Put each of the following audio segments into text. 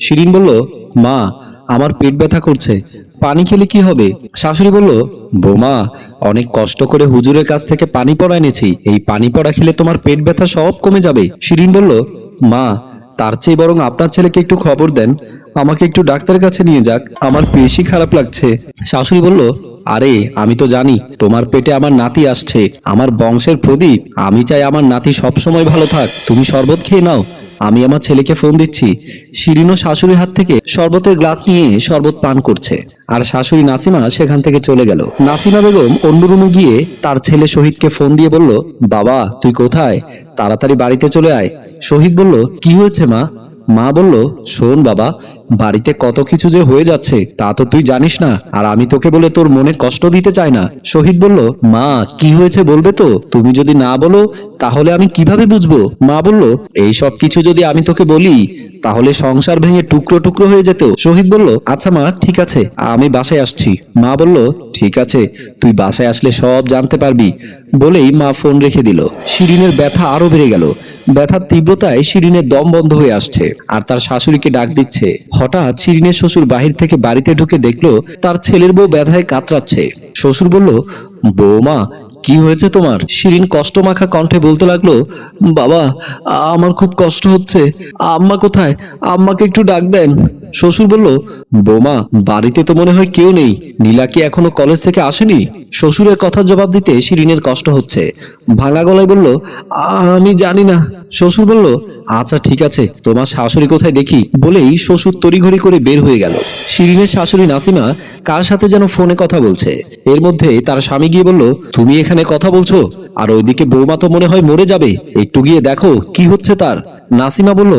শিরিন বলল, মা, আমার পেট ব্যথা করছে। পানি খেলে কি হবে? শাশুড়ি বলল, বোমা, অনেক কষ্ট করে হুজুরের কাছ থেকে পানি পড়া এনেছি। এই পানি পড়া খেলে তোমার পেট ব্যথা সব কমে যাবে। শিরিন বলল, মা, তার চেয়ে বরং আপনার ছেলেকে একটু খবর দেন। আমাকে একটু ডাক্তারের কাছে নিয়ে যাক। আমার বেশি খারাপ লাগছে। শাশুড়ি বলল, আরে, আমি তো জানি, তোমার পেটে আমার নাতি আসছে। আমার বংশের প্রদীপ। আমি চাই আমার নাতি সবসময় ভালো থাক। তুমি শরবত খেয়ে নাও। আমি আমার ছেলেকে ফোন দিচ্ছি। শিরিনও শাশুড়ির হাত থেকে শরবতের গ্লাস নিয়ে শরবত পান করছে। আর শাশুড়ি নাসিমা সেখান থেকে চলে গেল। নাসিমা বেগম অন্য রুমে গিয়ে তার ছেলে শহীদকে ফোন দিয়ে বলল, বাবা, তুই কোথায়? তাড়াতাড়ি বাড়িতে চলে আয়। শহীদ বলল, কি হয়েছে মা? মা বলল, শোন বাবা, বাড়িতে কত কিছু যে হয়ে যাচ্ছে, তা তো তুই জানিস না, আর আমি তোকে বলে তোর মনে কষ্ট দিতে চাই না। শহীদ বলল, মা, কি হয়েছে বলবে তো? তুমি যদি না বলো, তাহলে আমি কীভাবে বুঝব? মা বলল, এই সব কিছু যদি আমি তোকে বলি, তাহলে সংসার ভেঙে টুকরো টুকরো হয়ে যেত। শহীদ বলল আচ্ছা মা, ঠিক আছে, আমি বাসায় আসছি। মা বলল, ঠিক আছে, তুই বাসায় আসলে সব জানতে পারবি। বলেই মা ফোন রেখে দিল। শিরিনের ব্যথা আরও বেড়ে গেল। ব্যথার তীব্রতায় শিরিনের দম বন্ধ হয়ে আসছে। আর তার শাশুড়িকে ডাক দিচ্ছে। হঠাৎ শিরিনের শ্বশুর বাহির থেকে বাড়িতে ঢুকে দেখল তার ছেলের বউ ব্যথায় কাতরাচ্ছে। শ্বশুর বলল, বৌমা, কি হয়েছে তোমার? শিরিন কষ্ট মাখা কণ্ঠে বলতে লাগল, বাবা, আমার খুব কষ্ট হচ্ছে। আম্মা কোথায়? আম্মাকে একটু ডাক দেন। শ্বশুর বলল, বৌমা, বাড়িতে তো মনে হয় কেউ নেই। নীলা কি এখনও কলেজ থেকে আসেনি? শ্বশুরের কথার জবাব দিতে শিরিনের কষ্ট হচ্ছে। ভাঙা গলায় বলল, আমি জানি না। শ্বশুর বলল আচ্ছা ঠিক আছে, তোমার শাশুড়ি কোথায় দেখি? বলেই শ্বশুর তড়িঘড়ি করে বের হয়ে গেল। শিরিনের শাশুড়ি নাসিমা কার সাথে যেন ফোনে কথা বলছে। এর মধ্যে তার স্বামী গিয়ে বলল, তুমি এখানে কথা বলছো? আর ওইদিকে বৌমা তো মনে হয় মরে যাবে। একটু গিয়ে দেখো, কি হচ্ছে তার? নাসিমা বলল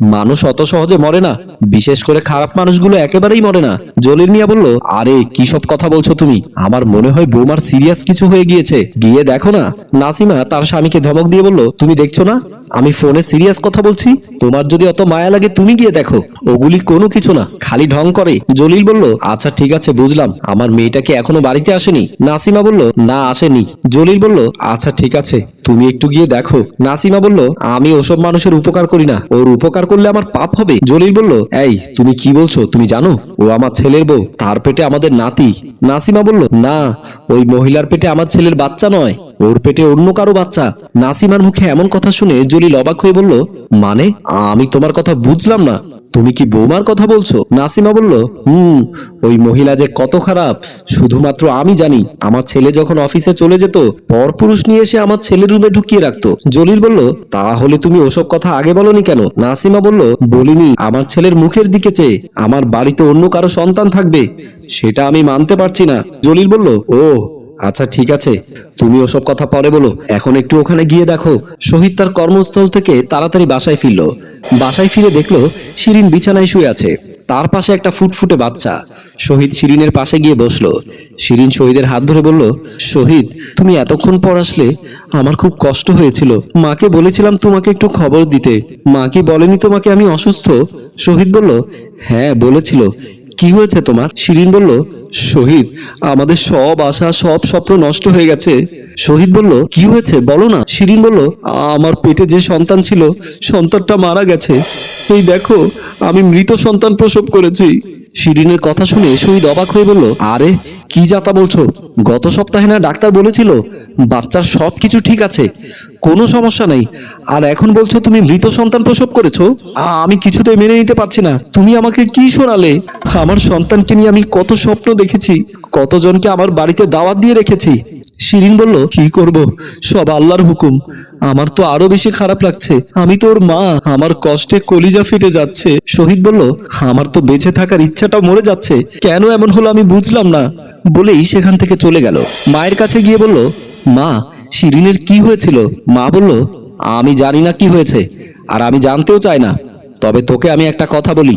মানুষ অত সহজে মরে না। বিশেষ করে খারাপ মানুষগুলো একেবারেই মরে না। জলিল মিয়া বলল, আরে, কি সব কথা বলছো তুমি? আমার মনে হয় বৌমার সিরিয়াস কিছু হয়ে গিয়েছে। গিয়ে দেখো না। নাসিমা তার স্বামীকে ধমক দিয়ে বলল, তুমি দেখছ না? আমি ফোনে সিরিয়াস কথা বলছি। তোমার যদি অত মায়া লাগে, তুমি গিয়ে দেখো। ওগুলি কোনো কিছু না, খালি ঢং করে। জলিল বলল আচ্ছা ঠিক আছে, বুঝলাম। আমার মেয়েটাকে এখনও বাড়িতে আসেনি? নাসিমা বলল, না, আসেনি। জলিল বলল আচ্ছা ঠিক আছে। তুমি একটু গিয়ে দেখো। নাসিমা বলল, আমি ওসব মানুষের উপকার করি না। ওর উপকার করলে আমার পাপ হবে। জলিল বলল, এই, তুমি কি বলছো? তুমি জানো? ও আমার ছেলের বউ, তার পেটে আমাদের নাতি। নাসিমা বলল, না, ওই মহিলার পেটে আমার ছেলের বাচ্চা নয়। ওর পেটে অন্য কারও বাচ্চা। নাসিমার মুখে এমন কথা শুনে জলিল অবাক হয়ে বলল মানে? আমি তোমার কথা বুঝলাম না। তুমি কি বৌমার কথা বলছো? নাসিমা বলল, হুম, ওই মহিলা যে কত খারাপ। শুধুমাত্র আমি জানি, আমার ছেলে যখন অফিসে চলে যেত, পরপুরুষ নিয়ে এসে আমার ছেলের রুমে ঢুকিয়ে রাখতো। জলিল বলল, তাহলে তুমি ওসব কথা আগে বলনি কেন? নাসিমা বলল, বলিনি, আমার ছেলের মুখের দিকে চেয়ে, আমার বাড়িতে অন্য কারও সন্তান থাকবে, সেটা আমি মানতে পারছি না। জলিল বলল ও আচ্ছা ঠিক আছে। তুমি ওসব কথা পরে বলো। এখন একটু ওখানে গিয়ে দেখো। শহীদ তার কর্মস্থল থেকে তাড়াতাড়ি বাসায় ফিরল। বাসায় ফিরে দেখল শিরিন বিছানায় শুয়ে আছে। তার পাশে একটা ফুটফুটে বাচ্চা। শহীদ শিরিনের পাশে গিয়ে বসল। শিরিন শহীদের হাত ধরে বলল, শহীদ, তুমি এতক্ষণ পর আসলে আমার খুব কষ্ট হয়েছিল। মাকে বলেছিলাম তোমাকে একটু খবর দিতে। মা কি বলেনি তোমাকে আমি অসুস্থ? শহীদ বলল হ্যাঁ বলেছিল। কি হয়েছে তোমার? শিরিন বলল, শহীদ, আমাদের সব আশা, সব স্বপ্ন নষ্ট হয়ে গেছে। শহীদ বলল, কি হয়েছে? বলো না। শিরিন বলল, আমার পেটে যে সন্তান ছিল, সন্তানটা মারা গেছে। এই দেখো, আমি মৃত সন্তান প্রসব করেছি। শিরিনের কথা শুনে শহীদ অবাক হয়ে বলল, আরে কি যাতা বলছো? গত সপ্তাহে না ডাক্তার বলেছিল বাচ্চার সব কিছু ঠিক আছে, কোনো সমস্যা নেই। আর এখন বলছো তুমি মৃত সন্তান প্রসব করেছ? আমি কিছুতেই মেনে নিতে পারছি না। তুমি আমাকে কি শোনালে? আমার সন্তানকে নিয়ে আমি কত স্বপ্ন দেখেছি, কতজনকে আমার বাড়িতে দাওয়াত দিয়ে রেখেছি। শিরিন বলল, কি করব? সব আল্লাহর হুকুম। আমার তো আরও বেশি খারাপ লাগছে। আমি তো ওর মা। আমার কষ্টে কলিজা ফেটে যাচ্ছে। শহীদ বলল, আমার তো বেঁচে থাকার ইচ্ছাটা মরে যাচ্ছে। কেন এমন হলো আমি বুঝলাম না। বলেই সেখান থেকে চলে গেল। মায়ের কাছে গিয়ে বলল, মা, শিরিনের কি হয়েছিল? মা বলল, আমি জানি না কি হয়েছে, আর আমি জানতেও চাই না। তবে তোকে আমি একটা কথা বলি,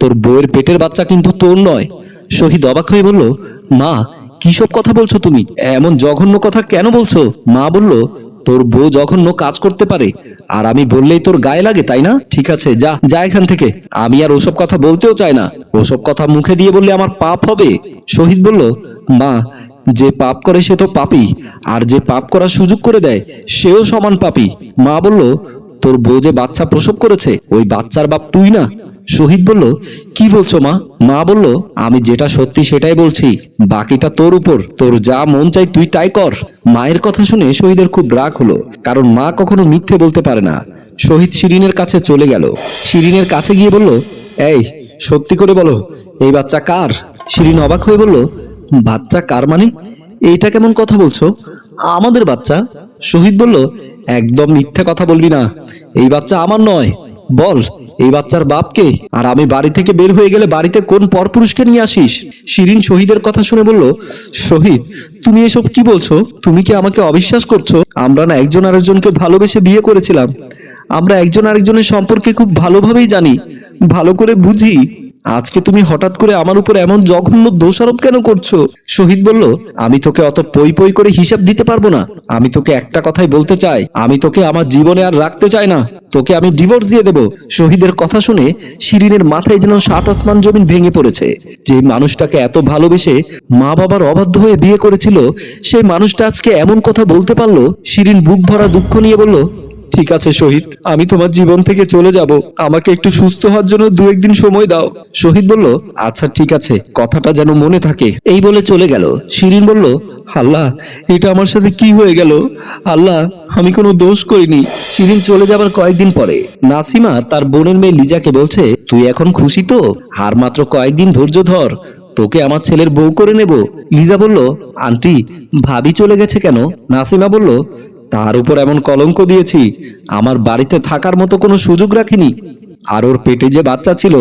তোর বউয়ের পেটের বাচ্চা কিন্তু তোর নয়। শহীদ অবাক হয়ে বলল, মা কিসব কথা বলছো তুমি? এমন জঘন্য কথা কেন বলছো? মা বলল তোর বউ জঘন্য কাজ করতে পারে। আর আমি বললেই তোর গায়ে লাগে, তাই না? ঠিক আছে, যা যা এখান থেকে। আমি আর ওসব কথা বলতেও চাই না। ওসব কথা মুখে দিয়ে বললে আমার পাপ হবে। শহীদ বলল, মা, যে পাপ করে সে তো পাপি, আর যে পাপ করার সুযোগ করে দেয়, সেও সমান পাপি। মা বলল, তোর বউ যে বাচ্চা প্রসব করেছে, ওই বাচ্চার বাপ তুই না। শহীদ বলল, কি বলছো মা? মা বলল, আমি যেটা সত্যি সেটাই বলছি। বাকিটা তোর উপর। তোর যা মন চাই তুই তাই কর। মায়ের কথা শুনে শহীদের খুব রাগ হলো, কারণ মা কখনো মিথ্যে বলতে পারে না। শহীদ শিরিনের কাছে চলে গেল। শিরিনের কাছে গিয়ে বলল, এই, সত্যি করে বলো, এই বাচ্চা কার? শিরিন অবাক হয়ে বলল, বাচ্চা কার মানে? এইটা কেমন কথা বলছো? আমাদের বাচ্চা? শহীদ বলল, একদম মিথ্যে কথা বলবি না। এই বাচ্চা আমার নয়। বল এই বাচ্চার বাপকে আর আমি বাড়ি থেকে বের হয়ে গেলে বাড়িতে কোন পরপুরুষকে নিয়ে আসিস? শিরিন শহীদের কথা শুনে বলল, শহীদ, তুমি এসব কি বলছো? তুমি কি আমাকে অবিশ্বাস করছ? আমরা না একজন আরেকজনকে ভালোবেসে বিয়ে করেছিলাম। আমরা একজন আরেকজনের সম্পর্কে খুব ভালোভাবেই জানি। ভালো করে বুঝি আজকে তুমি হঠাৎ করে আমার উপর এমন জঘন্য দোষারোপ কেন করছ? শহীদ বলল, আমি তোকে অত পই পই করে হিসাব দিতে পারব না। আমি তোকে একটা কথাই বলতে চাই, আমি তোকে আমার জীবনে আর রাখতে চাই না। তোকে আমি ডিভোর্স দিয়ে দেব। শহীদের কথা শুনে শিরিনের মাথায় যেন সাত আসমান জমিন ভেঙে পড়েছে। যে মানুষটাকে এত ভালোবেসে মা বাবার অবাধ্য হয়ে বিয়ে করেছিল, সেই মানুষটা আজকে এমন কথা বলতে পারল, শিরিন বুক ভরা দুঃখ নিয়ে বলল ঠিক আছে, শহীদ। আমি তোমার জীবন থেকে চলে যাব। আমাকে একটু সুস্থ হওয়ার জন্য দু একদিন সময় দাও। শহীদ বলল আচ্ছা ঠিক আছে। কথাটা যেন মনে থাকে। এই বলে চলে গেল। শিরিন বলল, আল্লাহ, এটা আমার সাথে কি হয়ে গেল? আল্লাহ, আমি কোনো দোষ করিনি। শিরিন চলে যাবার কয়েকদিন পরে, নাসিমা তার বোনের মেয়ে লিজাকে বলছে, তুই এখন খুশি তো? আর মাত্র কয়েকদিন ধৈর্য ধর। তোকে আমার ছেলের বউ করে নেব। লিজা বলল, আন্টি, ভাবি চলে গেছে কেন? নাসিমা বলল তার উপর এমন কলঙ্ক দিয়েছি, আমার বাড়িতে থাকার মতো কোনো সুযোগ রাখিনি। আর ওর পেটে যে বাচ্চা ছিল,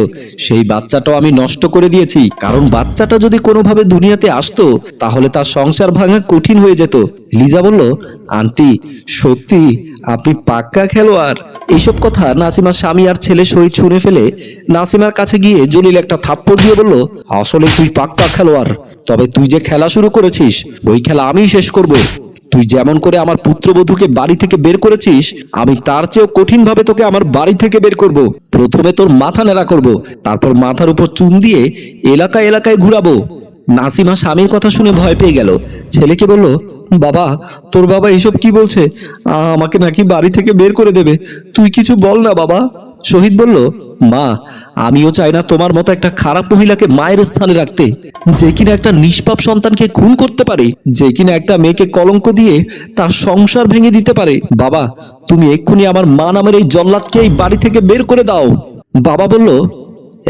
সেই বাচ্চাটাও আমি নষ্ট করে দিয়েছি। কারণ বাচ্চাটা যদি কোনোভাবে দুনিয়াতে আসতো, তাহলে তার সংসার ভাঙা কঠিন হয়ে যেত। লিজা বলল, আন্টি, সত্যি, আপনি পাক্কা খেলোয়াড়। এইসব কথা নাসিমার স্বামী আর ছেলে শহীদ শুনে ফেলে নাসিমার কাছে গিয়ে জলিল একটা থাপ্পড় দিয়ে বলল, আসলে তুই পাক্কা খেলোয়াড়, তবে তুই যে খেলা শুরু করেছিস, ওই খেলা আমিই শেষ করব। তুই যেমন করে আমার পুত্রবধূকে বাড়ি থেকে বের করেছিস, আমি তার চেয়েও কঠিন ভাবে তোকে আমার বাড়ি থেকে বের করব। প্রথমে তোর মাথা নেড়া করব, তারপর মাথার উপর চুন দিয়ে এলাকা এলাকায় ঘুরাবো। নাসিমা স্বামীর কথা শুনে ভয় পেয়ে গেল। ছেলেকে বলল, বাবা, তোর বাবা এসব কি বলছে? আমাকে নাকি বাড়ি থেকে বের করে দেবে। তুই কিছু বল না, বাবা। শহীদ বলল, মা, আমিও চাই না তোমার মতো একটা খারাপ মহিলাকে মায়ের স্থানে রাখতে, যে কিনা একটা নিষ্পাপ সন্তানকে খুন করতে পারে, যে কিনা একটা মেয়েকে কলঙ্ক দিয়ে তার সংসার ভেঙে দিতে পারে। বাবা, তুমি এক্ষুনি আমার মা নামের এই জল্লাদকে এই বাড়ি থেকে বের করে দাও। বাবা বলল,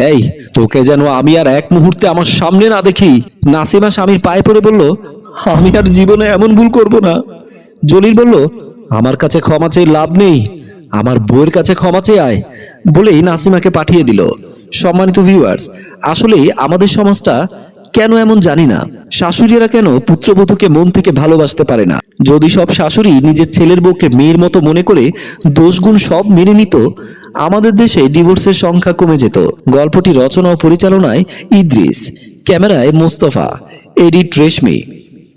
এই, তোকে যেন আমি আর এক মুহূর্তে আমার সামনে না দেখি। নাসিমা স্বামীর পায়ে পড়ে বলল, আমি আর জীবনে এমন ভুল করব না। জলিল বলল, আমার কাছে ক্ষমা চেয়ে লাভ নেই। আমার বউয়ের কাছে ক্ষমা চেয়ে আয় বলেই নাসিমাকে পাঠিয়ে দিল। সম্মানিত ভিউয়ার্স আসলে আমাদের সমাজটা কেন এমন জানি না? শাশুড়িরা কেন পুত্রবধূকে মন থেকে ভালোবাসতে পারে না? যদি সব শাশুড়ি নিজের ছেলের বউকে মেয়ের মতো মনে করে দোষগুণ সব মেনে নিত, আমাদের দেশে ডিভোর্সের সংখ্যা কমে যেত। গল্পটি রচনা ও পরিচালনায় ইদ্রিস, ক্যামেরায় মোস্তফা, এডিট রেশমি।